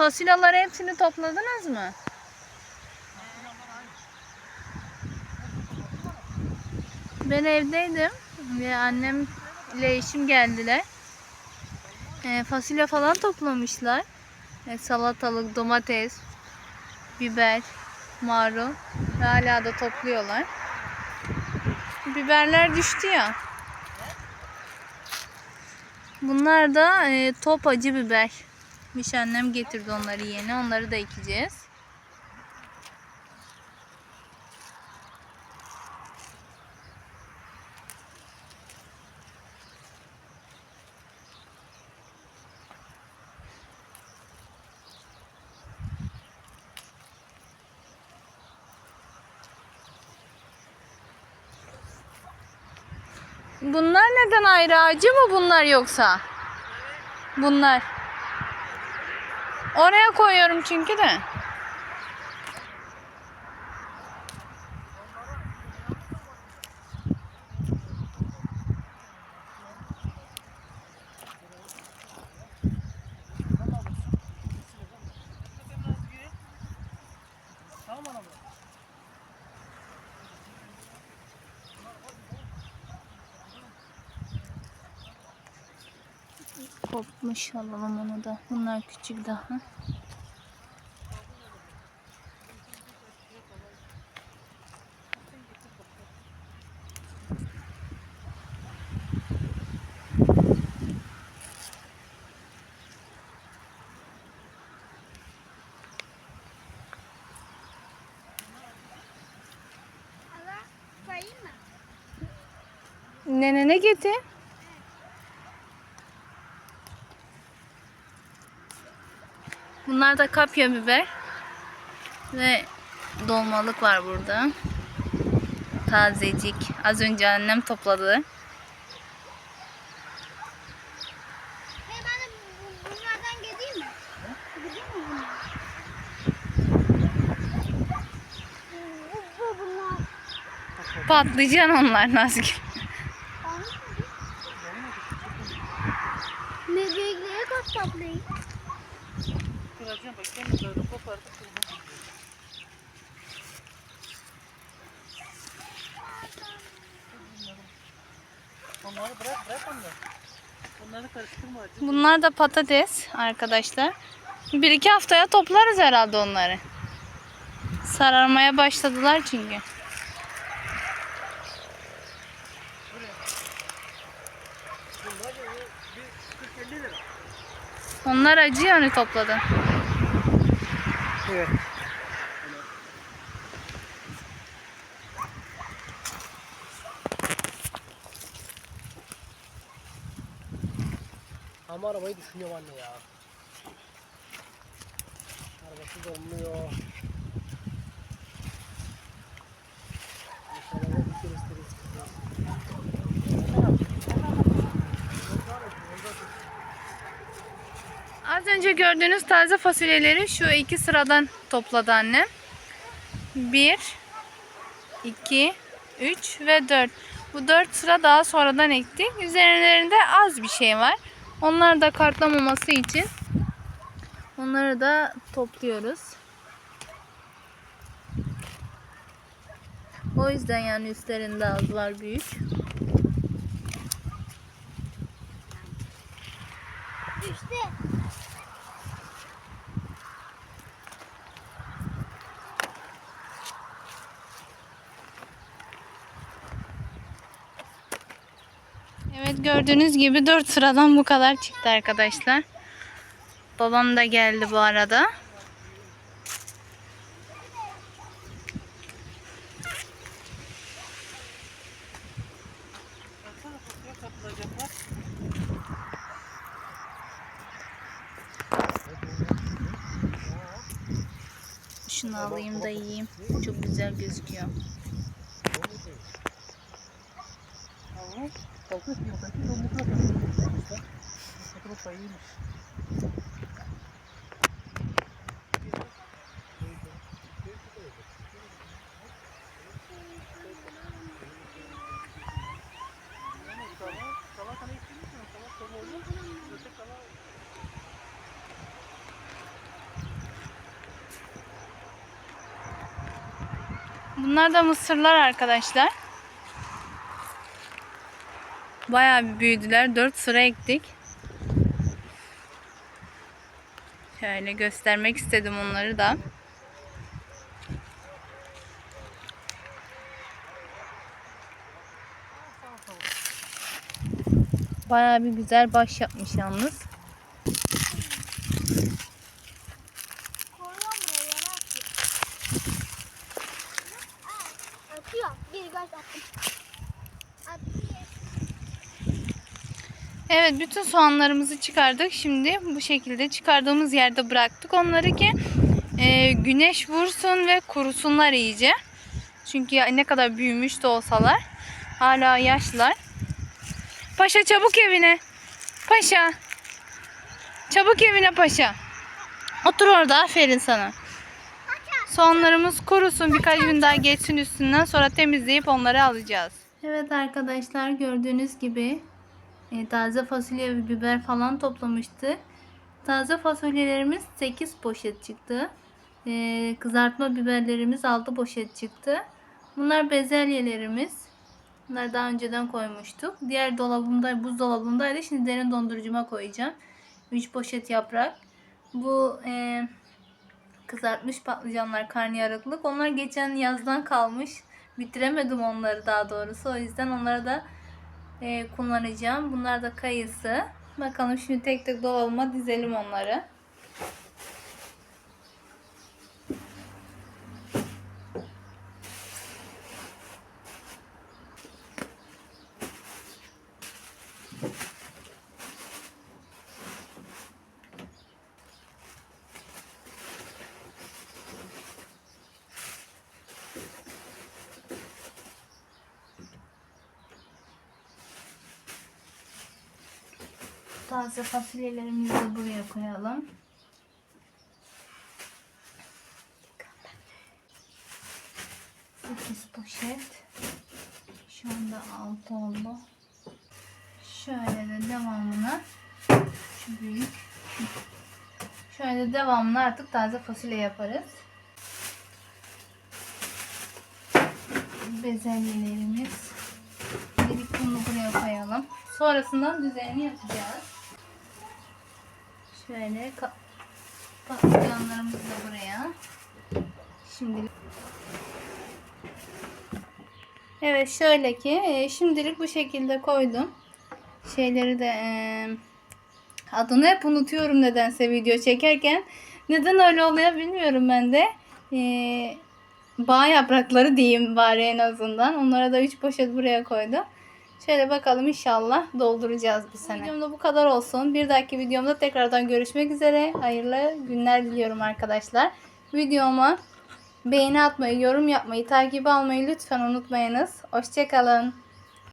fasulyeleri hepsini topladınız mı? Ben evdeydim ve annem ile eşim geldiler. E, fasulye falan toplamışlar. E, salatalık, domates, biber, marul ve hala da topluyorlar. Biberler düştü ya. Bunlar da e, top acı biber. Miş annem getirdi onları yeni. Onları da ekeceğiz. Bunlar neden ayrı acı mı bunlar yoksa? Bunlar. Oraya koyuyorum çünkü de. Kopmuş alalım onu da. Bunlar küçük daha. Nenene getir. Bunlar da kapya biber. Ve dolmalık var burada. Tazecik. Az önce annem topladı. Hey ben de bunlardan gideyim mi? Gideyim mi bunlar? Bu, bu bunlar. Patlıcan onlar Nazgül. Kıracağım bak sen böyle kopartıp kırmızı. Onları bırak bırak onları. Onları karıştırma acı. Bunlar da patates arkadaşlar. Bir iki haftaya toplarız herhalde onları. Sararmaya başladılar çünkü. Bunlar da bir 40-50 lira. Onlar acı yani topladın. Evet. Ama arabayı düşünüyorum anne ya. Arabası dolmuyor. İnşallah bir kere isteriz. Az önce gördüğünüz taze fasulyeleri şu iki sıradan topladı annem. Bir, iki, üç ve dört. Bu dört sıra daha sonradan ektik. Üzerlerinde az bir şey var. Onlar da kartlamaması için onları da topluyoruz. O yüzden yani üstlerinde az var büyük. Evet gördüğünüz gibi 4 sıradan bu kadar çıktı arkadaşlar. Babam da geldi bu arada. Şunu alayım da yiyeyim. Çok güzel gözüküyor. Bunlar da mısırlar arkadaşlar. Bayağı büyüdüler. 4 sıra ektik. Şöyle göstermek istedim onları da. Bayağı bir güzel baş yapmış yalnız. Evet bütün soğanlarımızı çıkardık. Şimdi bu şekilde çıkardığımız yerde bıraktık onları ki e, güneş vursun ve kurusunlar iyice. Çünkü ne kadar büyümüş de olsalar hala yaşlar. Paşa çabuk evine. Paşa. Çabuk evine paşa. Otur orada aferin sana. Soğanlarımız kurusun birkaç gün daha geçsin üstünden sonra temizleyip onları alacağız. Evet arkadaşlar gördüğünüz gibi e, taze fasulye ve biber falan toplamıştık. Taze fasulyelerimiz 8 poşet çıktı. E, kızartma biberlerimiz 6 poşet çıktı. Bunlar bezelyelerimiz. Bunları daha önceden koymuştuk. Diğer dolabımda, buzdolabımdaydı. Şimdi derin dondurucuma koyacağım. 3 poşet yaprak. Bu e, kızartmış patlıcanlar karnıyarıklık. Onlar geçen yazdan kalmış. Bitiremedim onları daha doğrusu. O yüzden onları da kullanacağım. Bunlar da kayısı. Bakalım şimdi tek tek dolabıma dizelim onları. Taze fasulyelerimizi de buraya koyalım. Sekiz poşet. Şu anda altı oldu. Şöyle de devamını şu büyük. Şöyle devamını artık taze fasulye yaparız. Bezelyelerimiz. Dedik bunu buraya koyalım. Sonrasında düzenini yapacağız. Şöyle patlıcanlarımızı da buraya. Şimdi Evet şöyle ki e, şimdilik bu şekilde koydum. Şeyleri de e, adını hep unutuyorum nedense video çekerken. Neden öyle oluyor bilmiyorum ben de. E, bağ yaprakları diyeyim bari en azından. Onlara da 3 poşet buraya koydum. Şöyle bakalım inşallah dolduracağız bir sene. Videomda bu kadar olsun. Bir dahaki videomda tekrardan görüşmek üzere. Hayırlı günler diliyorum arkadaşlar. Videoma beğeni atmayı, yorum yapmayı, takip almayı lütfen unutmayınız. Hoşçakalın.